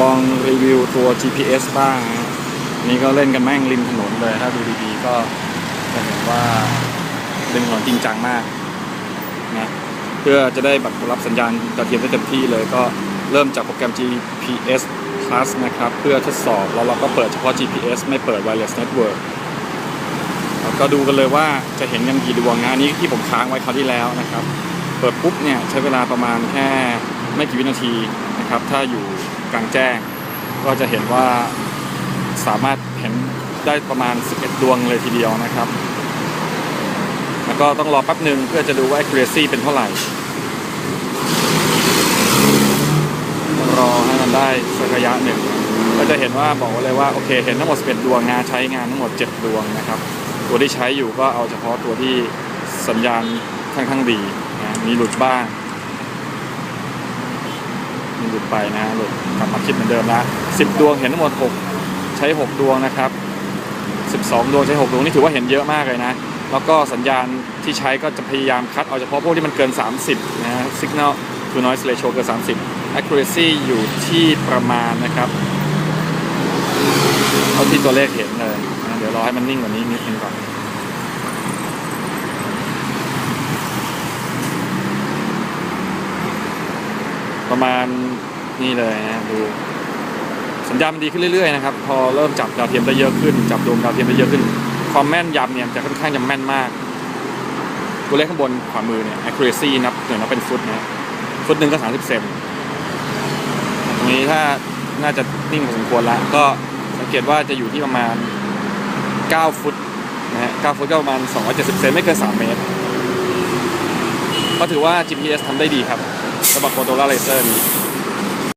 ลองรีวิวตัว GPS บ้างนะนี่ก็เล่นกันแม่งริมถนนเลย ถ้าดูดีๆก็จะเห็นว่าริมถนนจริงจังมากนะเพื่อจะได้แบบรับสัญญาณดาวเทียมได้เต็มที่เลยก็เริ่มจากโปรแกรม GPS Plus นะครับ เพื่อทดสอบแล้วเราก็เปิดเฉพาะ GPS ไม่เปิด Wireless Network แล้วก็ดูกันเลยว่าจะเห็นกันกี่ดวงนะอันนี้ที่ผมค้างไว้คราวที่แล้วนะครับ เปิดปุ๊บเนี่ยใช้เวลาประมาณแค่ไม่กี่วินาทีนะครับ ถ้าอยู่ กลางแจ้ง ก็จะเห็นว่าสามารถเห็นได้ประมาณ 11 ดวงเลยทีเดียวนะครับ แล้วก็ต้องรอแป๊บหนึ่งเพื่อจะดูว่า accuracy เป็นเท่าไหร่ รอให้มันได้สักระยะหนึ่ง ก็จะเห็นว่าบอกเลยว่าโอเคเห็นทั้งหมด 11 ดวงงานใช้งานทั้งหมด 7 ดวงนะครับ ตัวที่ใช้อยู่ก็เอาเฉพาะตัวที่สัญญาณค่อนข้างดีนะมีหลุดบ้าง มีหลุดไปนะหลุดกลับมาคิดเหมือนเดิมละ10ดวงเห็นทั้งหมด6ใช้6ดวงนะครับ12ดวงใช้6ดวงนี่ถือว่าเห็นเยอะมากเลยนะ แล้วก็สัญญาณที่ใช้ก็จะพยายามคัดเอาเฉพาะพวกที่มันเกิน 30 นะ signal to noise ratio เกิน 30 accuracy อยู่ที่ประมาณนะครับเท่าที่ตัวเลขเห็นเลยนะเดี๋ยวรอให้มันนิ่งกว่านี้นิดนึงก่อน ประมาณนี่เลยนะดูสัญญาณมันดีขึ้นเรื่อยๆนะครับพอเริ่มจับดาวเทียมได้เยอะขึ้น จับดวงดาวเทียมได้เยอะขึ้น ความแม่นยำเนี่ยจะค่อนข้างจะแม่นมาก ตัวเลขข้างบนขวามือเนี่ย accuracy นับหน่วยนับเป็นฟุตนะฟุตหนึ่งก็30เซนตรงนี้ถ้าน่าจะนิ่งพอสมควรแล้วก็สังเกตว่าจะอยู่ที่ประมาณ 9 ฟุตนะฮะ 9 ฟุตก็ประมาณ 270 เซนไม่เกิน 3 เมตร ก็ถือว่า GPS ทำได้ดีครับ สำหรับ Motorola Racer นี้